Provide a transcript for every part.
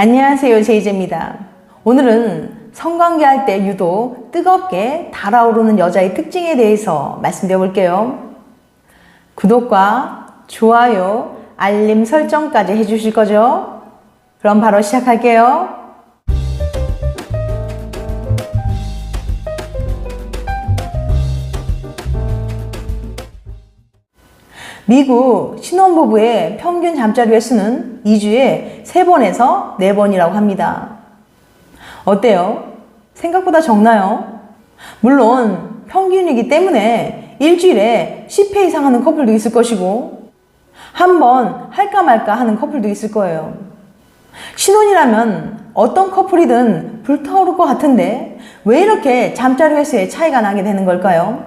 안녕하세요. 제이제입니다. 오늘은 성관계 할 때 유독 뜨겁게 달아오르는 여자의 특징에 대해서 말씀드려 볼게요. 구독과 좋아요, 알림 설정까지 해주실 거죠? 그럼 바로 시작할게요. 미국 신혼부부의 평균 잠자리 횟수는 2주에 3번에서 4번이라고 합니다. 어때요? 생각보다 적나요? 물론 평균이기 때문에 일주일에 10회 이상 하는 커플도 있을 것이고 한 번 할까 말까 하는 커플도 있을 거예요. 신혼이라면 어떤 커플이든 불타오를 것 같은데 왜 이렇게 잠자리 횟수에 차이가 나게 되는 걸까요?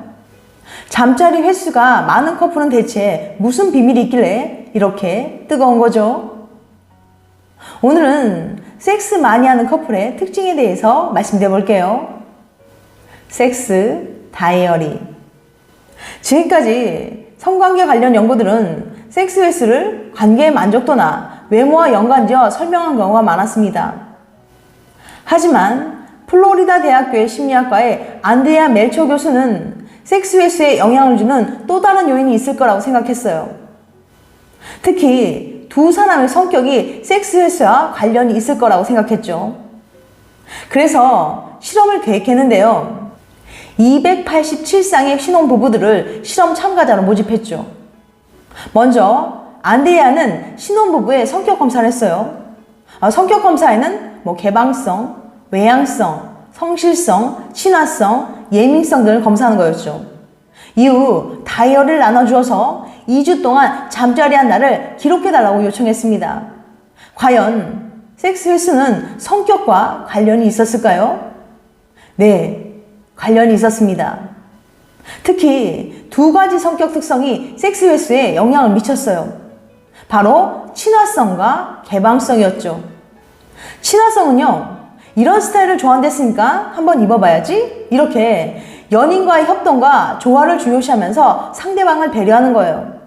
잠자리 횟수가 많은 커플은 대체 무슨 비밀이 있길래 이렇게 뜨거운 거죠? 오늘은 섹스 많이 하는 커플의 특징에 대해서 말씀드려 볼게요. 섹스 다이어리. 지금까지 성관계 관련 연구들은 섹스 횟수를 관계의 만족도나 외모와 연관지어 설명한 경우가 많았습니다. 하지만 플로리다 대학교의 심리학과의 안드레아 멜초 교수는 섹스 횟수에 영향을 주는 또 다른 요인이 있을 거라고 생각했어요. 특히 두 사람의 성격이 섹스 횟수와 관련이 있을 거라고 생각했죠. 그래서 실험을 계획했는데요. 287쌍의 신혼부부들을 실험 참가자로 모집했죠. 먼저 안데야는 신혼부부의 성격 검사를 했어요. 아, 성격 검사에는 뭐 개방성, 외향성, 성실성, 친화성, 예민성 등을 검사하는 거였죠. 이후 다이어리를 나눠주어서 2주 동안 잠자리한 날을 기록해달라고 요청했습니다. 과연 섹스 횟수는 성격과 관련이 있었을까요? 네, 관련이 있었습니다. 특히 두 가지 성격 특성이 섹스 횟수에 영향을 미쳤어요. 바로 친화성과 개방성이었죠. 친화성은요, 이런 스타일을 좋아한댔으니까 한번 입어봐야지? 이렇게 연인과의 협동과 조화를 중요시하면서 상대방을 배려하는 거예요.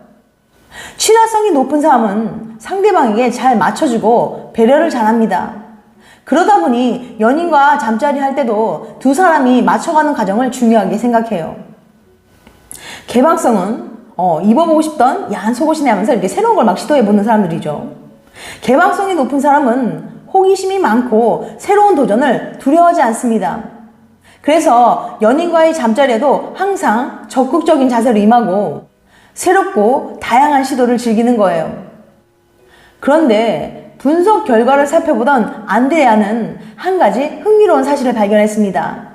친화성이 높은 사람은 상대방에게 잘 맞춰주고 배려를 잘합니다. 그러다 보니 연인과 잠자리 할 때도 두 사람이 맞춰가는 과정을 중요하게 생각해요. 개방성은 어, 입어보고 싶던 야한 속옷이네 하면서 이렇게 새로운 걸 막 시도해보는 사람들이죠. 개방성이 높은 사람은 호기심이 많고 새로운 도전을 두려워하지 않습니다. 그래서 연인과의 잠자리에도 항상 적극적인 자세로 임하고 새롭고 다양한 시도를 즐기는 거예요. 그런데 분석 결과를 살펴보던 안드레아는 한 가지 흥미로운 사실을 발견했습니다.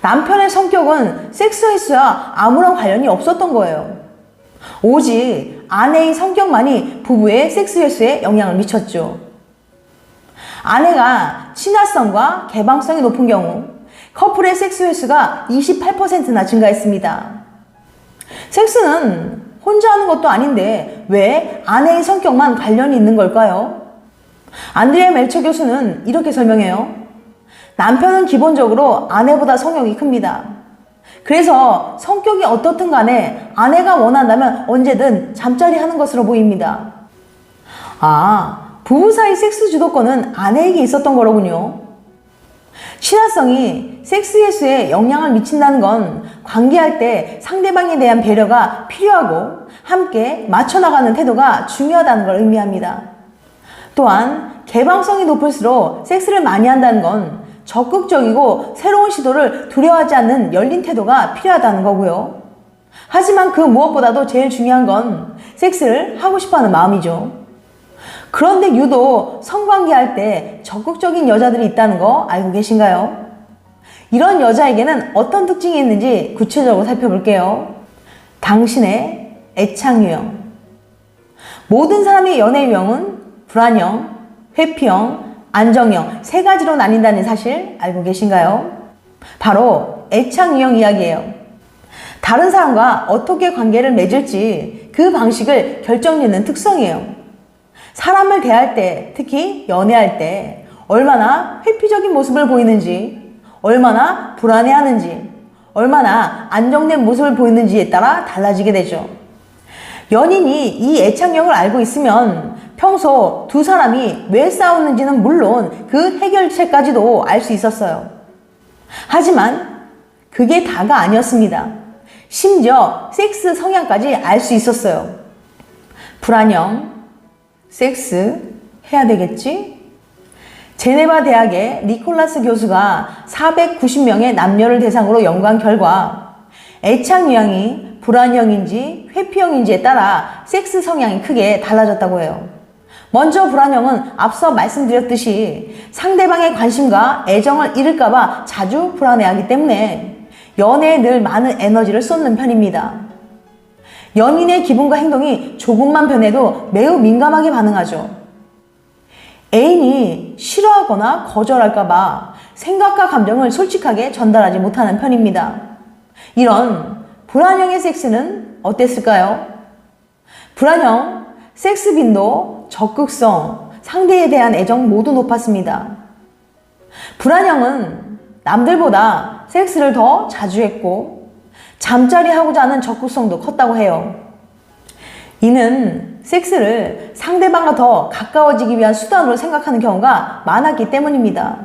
남편의 성격은 섹스 횟수와 아무런 관련이 없었던 거예요. 오직 아내의 성격만이 부부의 섹스 횟수에 영향을 미쳤죠. 아내가 친화성과 개방성이 높은 경우 커플의 섹스 횟수가 28%나 증가했습니다. 섹스는 혼자 하는 것도 아닌데 왜 아내의 성격만 관련이 있는 걸까요? 안드레 멜처 교수는 이렇게 설명해요. 남편은 기본적으로 아내보다 성욕이 큽니다. 그래서 성격이 어떻든 간에 아내가 원한다면 언제든 잠자리 하는 것으로 보입니다. 아, 부부 사이 섹스 주도권은 아내에게 있었던 거로군요. 친화성이 섹스 횟수에 영향을 미친다는 건 관계할 때 상대방에 대한 배려가 필요하고 함께 맞춰나가는 태도가 중요하다는 걸 의미합니다. 또한 개방성이 높을수록 섹스를 많이 한다는 건 적극적이고 새로운 시도를 두려워하지 않는 열린 태도가 필요하다는 거고요. 하지만 그 무엇보다도 제일 중요한 건 섹스를 하고 싶어 하는 마음이죠. 그런데 유독 성관계 할 때 적극적인 여자들이 있다는 거 알고 계신가요? 이런 여자에게는 어떤 특징이 있는지 구체적으로 살펴볼게요. 당신의 애착 유형. 모든 사람의 연애 유형은 불안형, 회피형, 안정형 세 가지로 나뉜다는 사실 알고 계신가요? 바로 애착 유형 이야기예요. 다른 사람과 어떻게 관계를 맺을지 그 방식을 결정짓는 특성이에요. 사람을 대할 때, 특히 연애할 때 얼마나 회피적인 모습을 보이는지, 얼마나 불안해하는지, 얼마나 안정된 모습을 보이는지에 따라 달라지게 되죠. 연인이 이 애착형을 알고 있으면 평소 두 사람이 왜 싸웠는지는 물론 그 해결책까지도 알 수 있었어요. 하지만 그게 다가 아니었습니다. 심지어 섹스 성향까지 알 수 있었어요. 불안형, 섹스, 해야 되겠지? 제네바 대학의 니콜라스 교수가 490명의 남녀를 대상으로 연구한 결과 애착 유형이 불안형인지 회피형인지에 따라 섹스 성향이 크게 달라졌다고 해요. 먼저 불안형은 앞서 말씀드렸듯이 상대방의 관심과 애정을 잃을까봐 자주 불안해하기 때문에 연애에 늘 많은 에너지를 쏟는 편입니다. 연인의 기분과 행동이 조금만 변해도 매우 민감하게 반응하죠. 애인이 싫어하거나 거절할까봐 생각과 감정을 솔직하게 전달하지 못하는 편입니다. 이런 불안형의 섹스는 어땠을까요? 불안형, 섹스 빈도, 적극성, 상대에 대한 애정 모두 높았습니다. 불안형은 남들보다 섹스를 더 자주 했고, 잠자리 하고자 하는 적극성도 컸다고 해요. 이는 섹스를 상대방과 더 가까워지기 위한 수단으로 생각하는 경우가 많았기 때문입니다.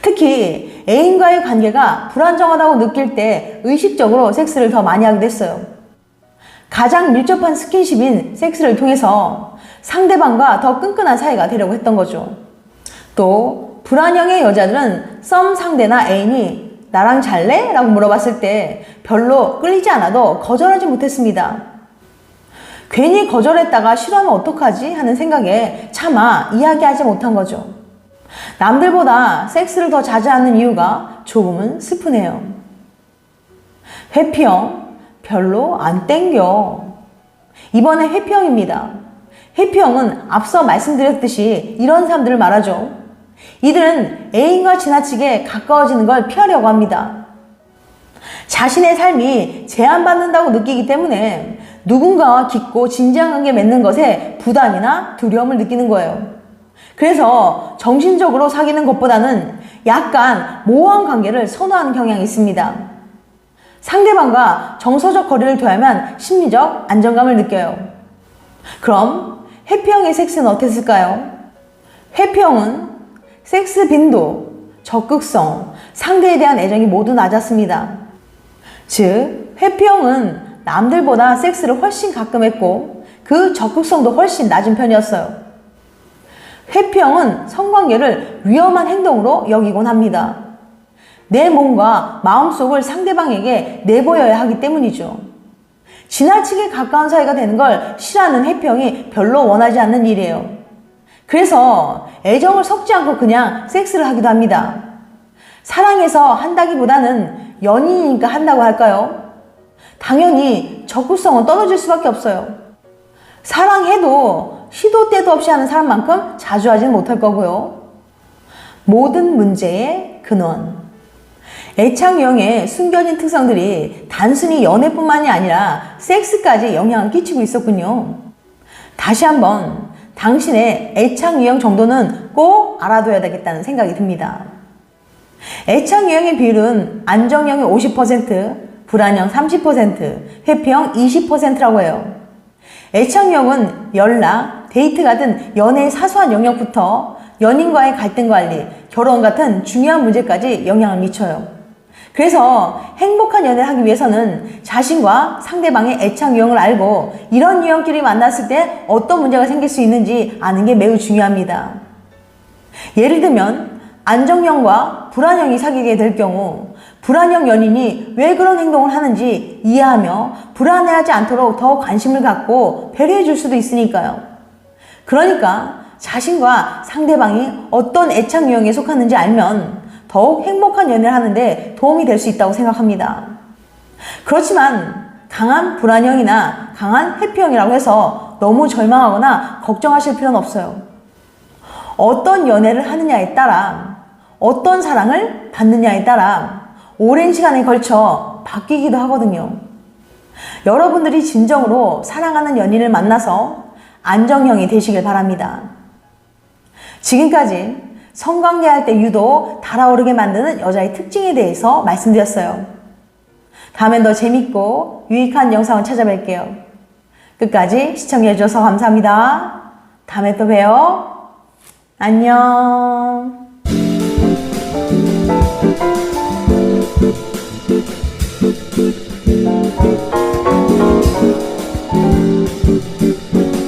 특히 애인과의 관계가 불안정하다고 느낄 때 의식적으로 섹스를 더 많이 하게 됐어요. 가장 밀접한 스킨십인 섹스를 통해서 상대방과 더 끈끈한 사이가 되려고 했던 거죠. 또 불안형의 여자들은 썸 상대나 애인이 나랑 잘래? 라고 물어봤을 때 별로 끌리지 않아도 거절하지 못했습니다. 괜히 거절했다가 싫어하면 어떡하지? 하는 생각에 차마 이야기하지 못한 거죠. 남들보다 섹스를 더 자주 하는 이유가 조금은 슬프네요. 회피형, 별로 안 땡겨. 이번에 회피형입니다. 회피형은 앞서 말씀드렸듯이 이런 사람들을 말하죠. 이들은 애인과 지나치게 가까워지는 걸 피하려고 합니다. 자신의 삶이 제한받는다고 느끼기 때문에 누군가와 깊고 진지한 관계 맺는 것에 부담이나 두려움을 느끼는 거예요. 그래서 정신적으로 사귀는 것보다는 약간 모호한 관계를 선호하는 경향이 있습니다. 상대방과 정서적 거리를 둬야만 심리적 안정감을 느껴요. 그럼 해피형의 섹스는 어땠을까요? 해피형은 섹스 빈도, 적극성, 상대에 대한 애정이 모두 낮았습니다. 즉, 회피형은 남들보다 섹스를 훨씬 가끔 했고 그 적극성도 훨씬 낮은 편이었어요. 회피형은 성관계를 위험한 행동으로 여기곤 합니다. 내 몸과 마음속을 상대방에게 내보여야 하기 때문이죠. 지나치게 가까운 사이가 되는 걸 싫어하는 회피형이 별로 원하지 않는 일이에요. 그래서 애정을 섞지 않고 그냥 섹스를 하기도 합니다. 사랑해서 한다기보다는 연인이니까 한다고 할까요? 당연히 적극성은 떨어질 수밖에 없어요. 사랑해도 시도 때도 없이 하는 사람만큼 자주 하지는 못할 거고요. 모든 문제의 근원. 애착 유형의 숨겨진 특성들이 단순히 연애뿐만이 아니라 섹스까지 영향을 끼치고 있었군요. 다시 한번 당신의 애착 유형 정도는 꼭 알아둬야 되겠다는 생각이 듭니다. 애착 유형의 비율은 안정형이 50%, 불안형 30%, 회피형 20%라고 해요. 애착형은 연락, 데이트 같은 연애의 사소한 영역부터 연인과의 갈등 관리, 결혼 같은 중요한 문제까지 영향을 미쳐요. 그래서 행복한 연애를 하기 위해서는 자신과 상대방의 애착 유형을 알고 이런 유형끼리 만났을 때 어떤 문제가 생길 수 있는지 아는 게 매우 중요합니다. 예를 들면 안정형과 불안형이 사귀게 될 경우 불안형 연인이 왜 그런 행동을 하는지 이해하며 불안해하지 않도록 더 관심을 갖고 배려해 줄 수도 있으니까요. 그러니까 자신과 상대방이 어떤 애착 유형에 속하는지 알면 더욱 행복한 연애를 하는데 도움이 될 수 있다고 생각합니다. 그렇지만 강한 불안형이나 강한 회피형이라고 해서 너무 절망하거나 걱정하실 필요는 없어요. 어떤 연애를 하느냐에 따라 어떤 사랑을 받느냐에 따라 오랜 시간에 걸쳐 바뀌기도 하거든요. 여러분들이 진정으로 사랑하는 연인을 만나서 안정형이 되시길 바랍니다. 지금까지 성관계할 때 유독 달아오르게 만드는 여자의 특징에 대해서 말씀드렸어요. 다음엔 더 재밌고 유익한 영상을 찾아뵐게요. 끝까지 시청해주셔서 감사합니다. 다음에 또 봬요. 안녕. Thank you.